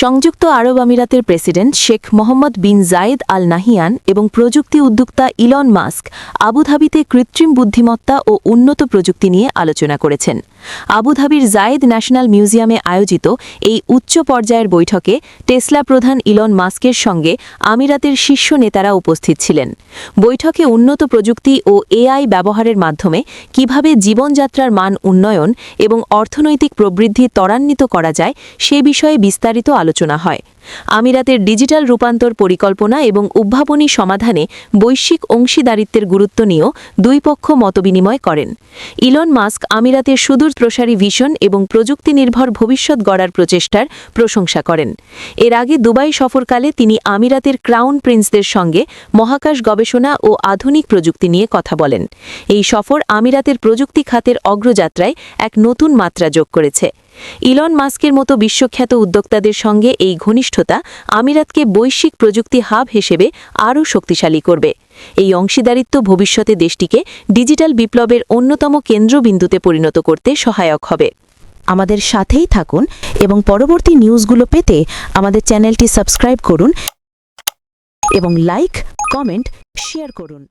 সংযুক্ত আরব আমিরাতের president Sheikh Mohammed bin Zayed Al Nahyan এবং প্রযুক্তি উদ্যোক্তা ইলন মাস্ক আবুধাবিতে কৃত্রিম বুদ্ধিমত্তা ও উন্নত প্রযুক্তি নিয়ে আলোচনা করেছেন। আবুধাবির জায়েদ ন্যাশনাল মিউজিয়ামে আয়োজিত এই উচ্চ পর্যায়ের বৈঠকে টেসলা প্রধান ইলন মাস্কের সঙ্গে আমিরাতের শীর্ষ নেতারা উপস্থিত ছিলেন। বৈঠকে উন্নত প্রযুক্তি ও এআই ব্যবহারের মাধ্যমে কীভাবে জীবনযাত্রার মান উন্নয়ন এবং অর্থনৈতিক প্রবৃদ্ধি ত্বরান্বিত করা যায় সে বিষয়ে বিস্তারিত আলোচনা হয়। আমিরাতের ডিজিটাল রূপান্তর পরিকল্পনা এবং উদ্ভাবনী সমাধানে বৈশ্বিক অংশীদারিত্বের গুরুত্ব নিয়েও দুই পক্ষ মতবিনিময় করেন। ইলন মাস্ক আমিরাতের সুদূর প্রসারী ভিশন এবং প্রযুক্তি নির্ভর ভবিষ্যৎ গড়ার প্রচেষ্টার প্রশংসা করেন। এর আগে দুবাই সফরকালে তিনি আমিরাতের ক্রাউন প্রিন্সদের সঙ্গে মহাকাশ গবেষণা ও আধুনিক প্রযুক্তি নিয়ে কথা বলেন। এই সফর আমিরাতের প্রযুক্তি খাতের অগ্রযাত্রায় এক নতুন মাত্রা যোগ করেছে। ইলন মাস্কের মতো বিশ্বখ্যাত উদ্যোক্তাদের সঙ্গে এই ঘনিষ্ঠতা আমিরাতকে বৈশ্বিক প্রযুক্তি হাব হিসেবে আরও শক্তিশালী করবে। এই অংশীদারিত্ব ভবিষ্যতে দেশটিকে ডিজিটাল বিপ্লবের অন্যতম কেন্দ্রবিন্দুতে পরিণত করতে সহায়ক হবে। আমাদের সাথেই থাকুন এবং পরবর্তী নিউজগুলো পেতে আমাদের চ্যানেলটি সাবস্ক্রাইব করুন এবং লাইক, কমেন্ট, শেয়ার করুন।